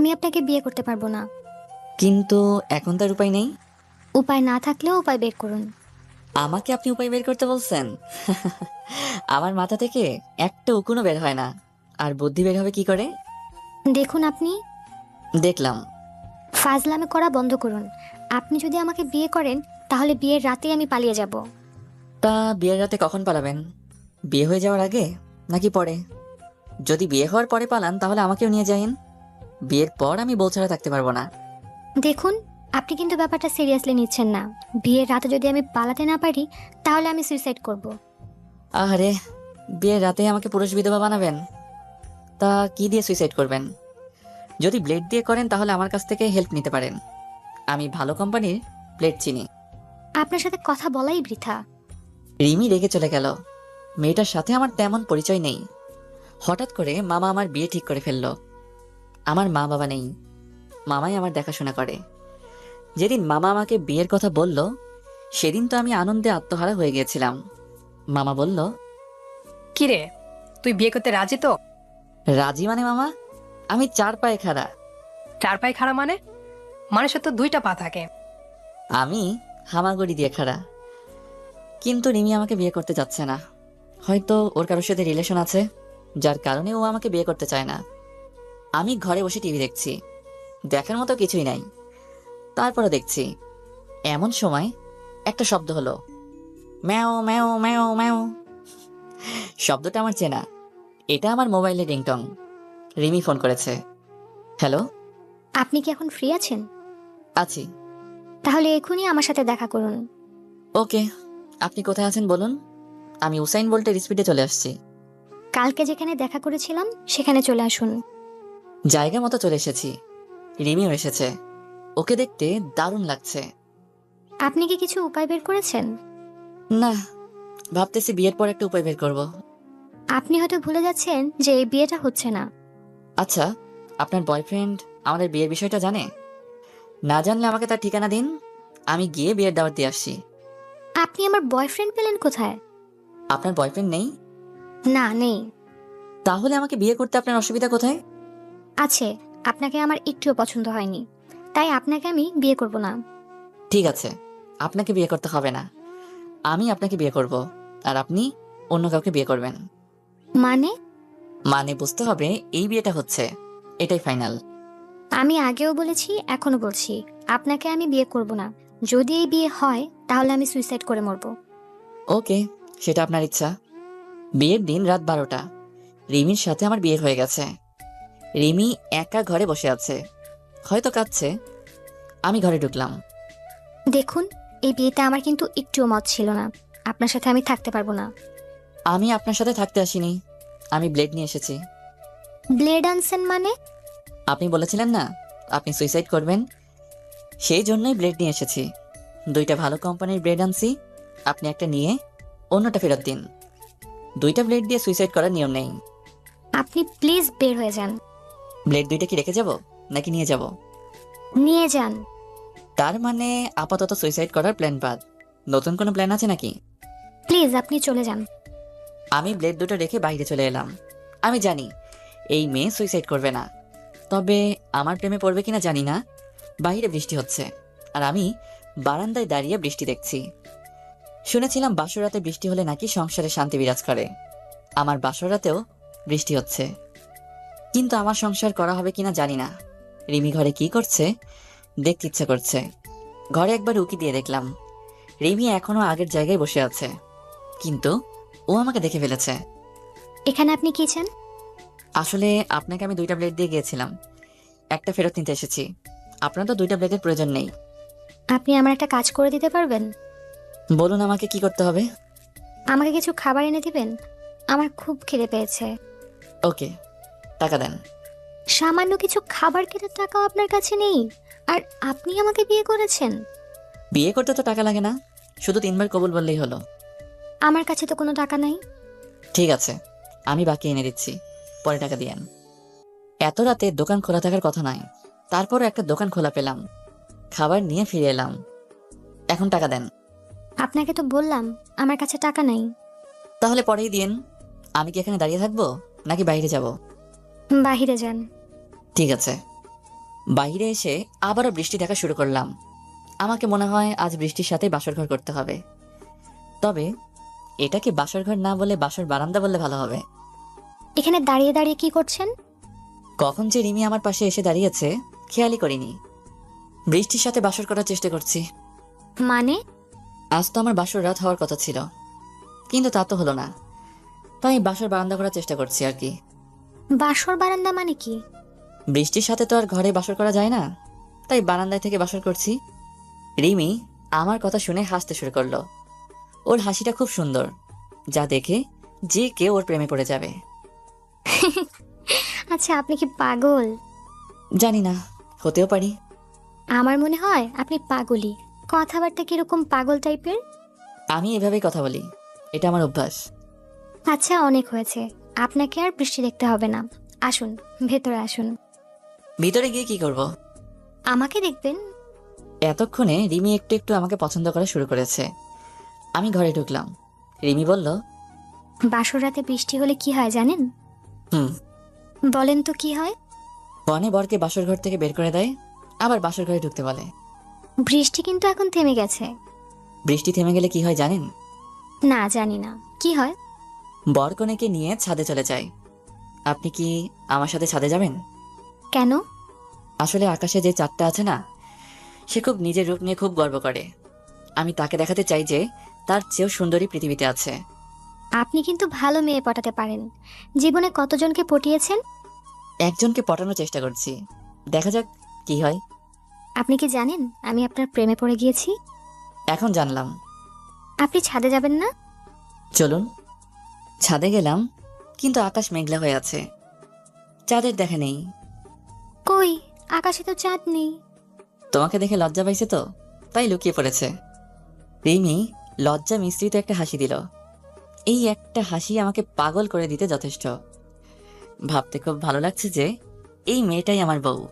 আমি আপনাকে বিয়ে করতে পারব না। কিন্তু এখন তার উপায় নেই? উপায় না থাকলেও উপায় বের করুন। আমাকে আপনি উপায় বের করতে বলছেন? আমার মাথা থেকে একটা উকুনও বের হয় না। আর বুদ্ধি বের হবে কি করে? দেখুন আপনি। দেখলাম। ফাজলামে করা বন্ধ করুন। আপনি যদি আমাকে বিয়ে করেন তাহলে বিয়ের রাতেই আমি পালিয়ে যাব। তা বিয়ের রাতে কখন পালাবেন? বিয়ে হয়ে যাওয়ার আগে নাকি পরে? যদি বিয়ে হওয়ার পরে পালান তাহলে আমাকেও নিয়ে যাইন। বিয়ের পর আমি বউ ছাড়া থাকতে পারব না। দেখুন আপনি কিন্তু ব্যাপারটা সিরিয়াসলি নিচ্ছেন না। বিয়ের রাতে যদি আমি পালাতে না পারি তাহলে আমি সুইসাইড করব। আরে বিয়ের রাতে আমাকে পুরুষ বিধবা বানাবেন? তা কি দিয়ে সুইসাইড করবেন? যদি ব্লেড দিয়ে করেন তাহলে আমার কাছ থেকে হেল্প নিতে পারেন। আমি ভালো কোম্পানির ব্লেড চিনি। আপনার সাথে কথা বলাই বৃথা। রিমি রেগে চলে গেল। মেয়েটার সাথে আমার তেমন পরিচয় নেই। হঠাৎ করে মামা আমার বিয়ে ঠিক করে ফেলল। আমার মা বাবা নেই। মামাই আমার দেখাশোনা করে। যেদিন মামা আমাকে বিয়ের কথা বলল সেদিন তো আমি আনন্দে আত্মহারা হয়ে গিয়েছিলাম। মামা বলল কিরে তুই বিয়ে করতে রাজি তো? রাজি মানে মামা? আমি চার পায়ে খাড়া। চার পায়ে খাড়া মানে? মানুষের তো দুইটা পা থাকে। আমি হামাগুড়ি দিয়ে খাড়া। কিন্তু রিমি আমাকে বিয়ে করতে যাচ্ছে না। হয়তো ওর কারোর সাথে রিলেশন আছে যার কারণে ও আমাকে বিয়ে করতে চায় না। আমি ঘরে বসে টিভি দেখছি। দেখার মতো কিছুই নাই। তারপরে দেখছি এমন সময় একটা শব্দ হলো। ম্যাও ম্যাও ম্যাও ম্যাও। শব্দটা আমার চেনা। এটা আমার মোবাইলে রিংটং। রিমি ফোন করেছে। হ্যালো? আপনি কি এখন ফ্রি আছেন? আছি। তাহলে এখনই আমার সাথে দেখা করুন। ওকে। আপনি কোথায় আছেন বলুন? আমি উসাইন বল্টের স্পিডে চলে আসছি। কালকে যেখানে দেখা করেছিলাম সেখানে চলে আসুন। জায়গা মতো চলে এসেছি। রিমিও এসেছে। ওকে দেখতে দারুণ লাগছে। আপনি কি কিছু উপায় বের করেছেন? না ভাবতেছি বিয়ের পর একটা উপায় বের করব। আপনি হয়তো ভুলে যাচ্ছেন যে এই বিয়েটা হচ্ছে না। আচ্ছা আপনার বয়ফ্রেন্ড আমাদের বিয়ের বিষয়টা জানে? না জানলে আমাকে তার ঠিকানা দিন আমি গিয়ে বিয়ের দাওয়াত দিয়ে আসছি। আপনি আমার বয়ফ্রেন্ড পেলেন কোথায়? আপনার বয়ফ্রেন্ড নেই? না নেই। তাহলে আমাকে বিয়ে করতে আপনার অসুবিধা কোথায়? আছে আপনাকে আমার একটুও পছন্দ হয়নি। তাই আপনাকে আমি বিয়ে করব না। ঠিক আছে আপনাকে বিয়ে করতে হবে না। আমি আপনাকে বিয়ে করব আর আপনি অন্য কাউকে বিয়ে করবেন। মানে? মানে বুঝতে হবে এই বিয়েটা হচ্ছে। এটাই ফাইনাল। আমি আগেও বলেছি এখনও বলছি আপনাকে আমি বিয়ে করব না। যদি এই বিয়ে হয় তাহলে আমি সুইসাইড করে মরব। ওকে সেটা আপনার ইচ্ছা। বিয়ের দিন রাত বারোটা। রিমির সাথে আমার বিয়ে হয়ে গেছে। রিমি একা ঘরে বসে আছে। হয়তো কাঁদছে। আমি ঘরে ঢুকলাম। দেখুন এই বিয়েতে আমার কিন্তু একটুও মত ছিল না। আপনার সাথে আমি থাকতে পারব না। আমি আপনার সাথে থাকতে আসিনি। আমি ব্লেড নিয়ে এসেছি। ব্লেড আনসেন মানে? আপনি বলেছিলেন না আপনি সুইসাইড করবেন। সেই জন্যই ব্লেড নিয়ে এসেছি। দুইটা ভালো কোম্পানির ব্লেড আনছি। আপনি একটা নিয়ে অন্যটা ফেরত দিন। দুইটা ব্লেড দিয়ে সুইসাইড করার নিয়ম নেই। আপনি প্লিজ বের হয়ে যান। ব্লেড দুইটা কি রেখে যাব? নাকি নিয়ে যাব? নিয়ে যান। তার মানে আপাতত সুইসাইড করার প্ল্যান বাদ। নতুন কোনো প্ল্যান আছে নাকি? প্লিজ আপনি চলে যান। আমি ব্লেড দুটো রেখে বাইরে চলে এলাম। আমি জানি এই মেয়ে সুইসাইড করবে না। তবে আমার প্রেমে পড়বে কিনা জানি না। বাইরে বৃষ্টি হচ্ছে আর আমি বারান্দায় দাঁড়িয়ে বৃষ্টি দেখছি। শুনেছিলাম বাসরাতে বৃষ্টি হলে নাকি সংসারে শান্তি বিরাজ করে। আমার বাসরাতেও বৃষ্টি হচ্ছে। কিন্তু আমার সংসার করা হবে কিনা জানি না। রিমি ঘরে কি করছে? দেখতে ইচ্ছে করছে। ঘরে একবার উকি দিয়ে দেখলাম। রিমি এখনও আগের জায়গায় বসে আছে। কিন্তু ও আমাকে দেখে ফেলেছে। এখানে আপনি কি চান? আসলে আপনাকে আমি দুইটা ব্লেড দিয়ে গিয়েছিলাম। একটা ফেরত নিতে এসেছি। আপনার তো দুইটা ব্লেডের প্রয়োজন নেই। আপনি আমার একটা কাজ করে দিতে পারবেন? বলুন আমাকে কি করতে হবে। আমাকে কিছু খাবার এনে দিবেন? আমার খুব খিদে পেয়েছে। ওকে। টাকা দেন। সামান্য কিছু খাবার কেনার টাকাও আপনার কাছে নেই। আর আপনি আমাকে বিয়ে করেছেন। বিয়ে করতে তো টাকা লাগে না। শুধু তিনবার কবুল বললেই হলো। আমার কাছে তো কোনো টাকা নাই। ঠিক আছে আমি বাকি এনে দিচ্ছি। পরে টাকা দিয়েন এত রাতে দোকান খোলা থাকার কথা নয় তারপরও একটা দোকান খোলা পেলাম। খাবার নিয়ে ফিরে এলাম। এখন টাকা দেন। আপনাকে তো বললাম আমার কাছে টাকা নাই। তাহলে পরেই দিন আমি কি এখানে দাঁড়িয়ে থাকব নাকি বাইরে যাব? বাহিরে যান। ঠিক আছে। বাইরে এসে আবারও বৃষ্টি দেখা শুরু করলাম। আমাকে মনে হয় আজ বৃষ্টির সাথে বাসর ঘর করতে হবে। তবে এটাকে বাসর ঘর না বলে বাসর বারান্দা বললে ভালো হবে। এখানে দাঁড়িয়ে দাঁড়িয়ে কি করছেন? কখন যে রিমি আমার পাশে এসে দাঁড়িয়েছে খেয়ালই করিনি। বৃষ্টির সাথে বাসর করার চেষ্টা করছি। মানে? আজ তো আমার বাসর রাত হওয়ার কথা ছিল। কিন্তু তা তো হলো না। তাই বাসর বারান্দা করার চেষ্টা করছি আর কি। বাসর বারান্দা মানে কি? বৃষ্টির সাথে তো আর ঘরে বাসর করা যায় না। তাই বারান্দায় থেকে বাসর করছি। রিমি আমার কথা শুনে হাসতে শুরু করল। ওর হাসিটা খুব সুন্দর। যা দেখে যে কেউ ওর প্রেমে পড়ে যাবে। আচ্ছা আপনি কি পাগল? জানি না হতেও পারি। আমার মনে হয় আপনি পাগলই। কথাবার্তা কীরকম পাগল টাইপের? আমি এভাবেই কথা বলি। এটা আমার অভ্যাস। আচ্ছা অনেক হয়েছে। আপনাকে আর বৃষ্টি দেখতে হবে না। আসুন ভেতরে আসুন। ভিতরে গিয়ে কি করব। আমাকে দেখবেন। এতক্ষণে রিমি একটু একটু আমাকে পছন্দ করা শুরু করেছে। আমি ঘরে ঢুকলাম। রিমি বলল বাসর রাতে বৃষ্টি হলে কি হয় জানেন? হুম। বলেন তো কি হয়? বনে বরকে বাসর ঘর থেকে বের করে দেয় আবার বাসর ঘরে ঢুকতে বলে। বৃষ্টি কিন্তু এখন থেমে গেছে। বৃষ্টি থেমে গেলে কি হয় জানেন? না জানি না। কি হয়? বর কনেকে নিয়ে ছাদে চলে যায় আপনি কি আমার সাথে ছাদে যাবেন? কেন? আসলে আকাশে যে চাঁদটা আছে না সে খুব নিজের রূপ নিয়ে খুব গর্ব করে। আমি তাকে দেখাতে চাই যে তার চেয়েও সুন্দরী পৃথিবীতে আছে। আপনি কিন্তু ভালো মেয়ে পটাতে পারেন। জীবনে কতজনকে পটিয়েছেন? একজনকে পটানোর চেষ্টা করছি। দেখা যাক কি হয়। আপনি কি জানেন আমি আপনার প্রেমে পড়ে গিয়েছি? এখন জানলাম। আপনি ছাদে যাবেন না? চলুন। ছাদে গেলাম কিন্তু আকাশ মেঘলা হয়ে আছে। চাঁদের দেখা নেই। কই? আকাশে তো চাঁদ নেই। তোমাকে দেখে লজ্জা পাইছে তো? তাই লুকিয়ে পড়েছে। রিমি লজ্জা মিশ্রিত একটা হাসি দিল। এই একটা হাসি আমাকে পাগল করে দিতে যথেষ্ট। ভাবতে খুব ভালো লাগছে যে এই মেয়েটাই আমার বউ।